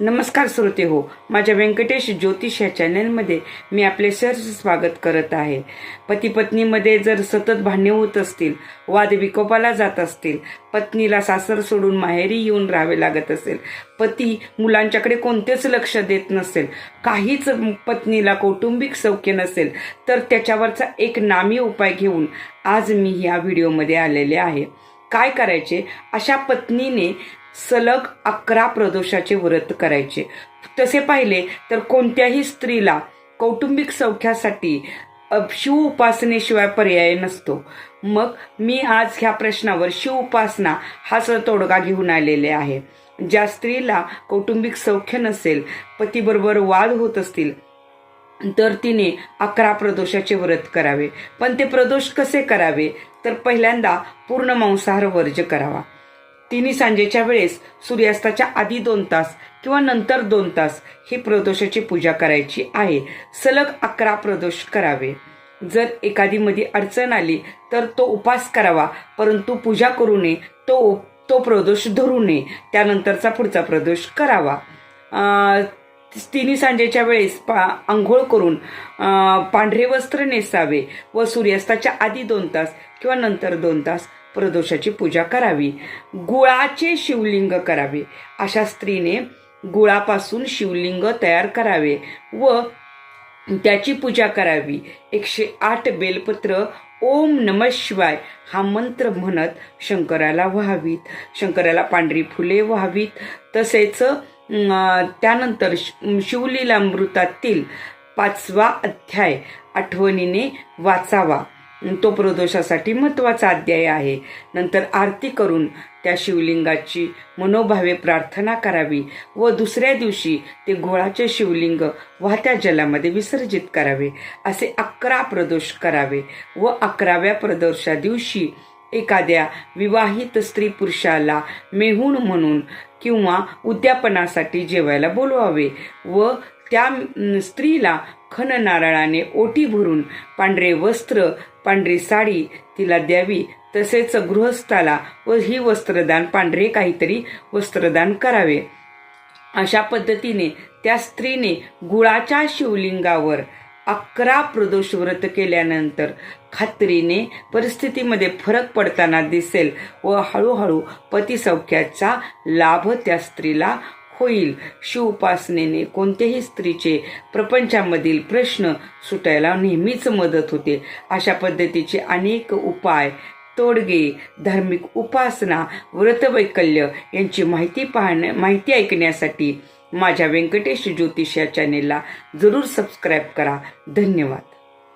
नमस्कार श्रोते हो माझ्या व्यंकटेश ज्योतिष या चॅनलमध्ये मी आपले सहर्ष स्वागत करत आहे. पती पत्नीमध्ये जर सतत भांडणे होत असतील वाद विकोपाला जात असतील पत्नीला सासर सोडून माहेरी येऊन राहावे लागत असेल पती मुलांच्याकडे कोणतेच लक्ष देत नसेल काहीच पत्नीला कौटुंबिक सौख्य नसेल तर त्याच्यावरचा एक नामी उपाय घेऊन आज मी ह्या व्हिडिओमध्ये आलेले आहे. काय करायचे? अशा पत्नीने सलग अकरा प्रदोषाचे व्रत करायचे. तसे पाहिले तर कोणत्याही स्त्रीला कौटुंबिक सौख्यासाठी शिव उपासनेशिवाय पर्याय नसतो. मग मी आज ह्या प्रश्नावर शिव उपासना हाच तोडगा घेऊन आलेले आहे. ज्या स्त्रीला कौटुंबिक सौख्य नसेल पतीबरोबर वाद होत असतील तर तिने अकरा प्रदोषाचे व्रत करावे. पण ते प्रदोष कसे करावे? तर पहिल्यांदा पूर्ण मांसाहार वर्ज करावा. तिन्ही सांजेच्या वेळेस सूर्यास्ताच्या आधी दोन तास किंवा नंतर दोन तास ही प्रदोषाची पूजा करायची आहे. सलग अकरा प्रदोष करावे. जर एखादी मध्ये अडचण आली तर तो उपास करावा परंतु पूजा करू नये तो तो प्रदोष धरू नये. त्यानंतरचा पुढचा प्रदोष करावा. तिन्ही सांजेच्या वेळेस पा आंघोळ करून पांढरे वस्त्र नेसावे व सूर्यास्ताच्या आधी दोन तास किंवा नंतर दोन तास प्रदोषाची पूजा करावी. गुळाचे शिवलिंग करावे. अशा स्त्रीने गुळापासून शिवलिंग तयार करावे व त्याची पूजा करावी. एकशे आठ बेलपत्र ओम नम शिवाय हा मंत्र म्हणत शंकराला व्हावीत. शंकराला पांढरी फुले व्हावीत. तसेच त्यानंतर शि- शिवलीलामृतातील पाचवा अध्याय आठवणीने वाचावा. तो प्रदोषासाठी महत्त्वाचा अध्याय आहे. नंतर आरती करून त्या शिवलिंगाची मनोभावे प्रार्थना करावी व दुसऱ्या दिवशी ते घोळाचे शिवलिंग वाहत्या जलामध्ये विसर्जित करावे. असे अकरा प्रदोष करावे व अकराव्या प्रदोषा दिवशी एखाद्या विवाहित स्त्री पुरुषाला मेहून म्हणून किंवा उद्यापनासाठी जेवायला बोलवावे व त्या स्त्रीला खन नारळाने ओटी भरून पांढरे वस्त्र पांढरी साडी तिला द्यावी. तसेच गृहस्थाला व ही वस्त्रदान पांढरे काहीतरी वस्त्रदान करावे. अशा पद्धतीने त्या स्त्रीने गुळाच्या शिवलिंगावर अकरा प्रदोष व्रत केल्यानंतर खात्रीने परिस्थितीमध्ये फरक पडताना दिसेल व हळूहळू पतिसौख्याचा लाभ त्या स्त्रीला होईल. शिवपासनेने कोणत्याही स्त्रीचे प्रपंचामधील प्रश्न सुटायला नेहमीच मदत होते. अशा पद्धतीचे अनेक उपाय तोडगे धार्मिक उपासना व्रतवैकल्य यांची माहिती पाहण्या माहिती ऐकण्यासाठी माझ्या व्यंकटेश ज्योतिष या चॅनेलला जरूर सबस्क्राईब करा. धन्यवाद.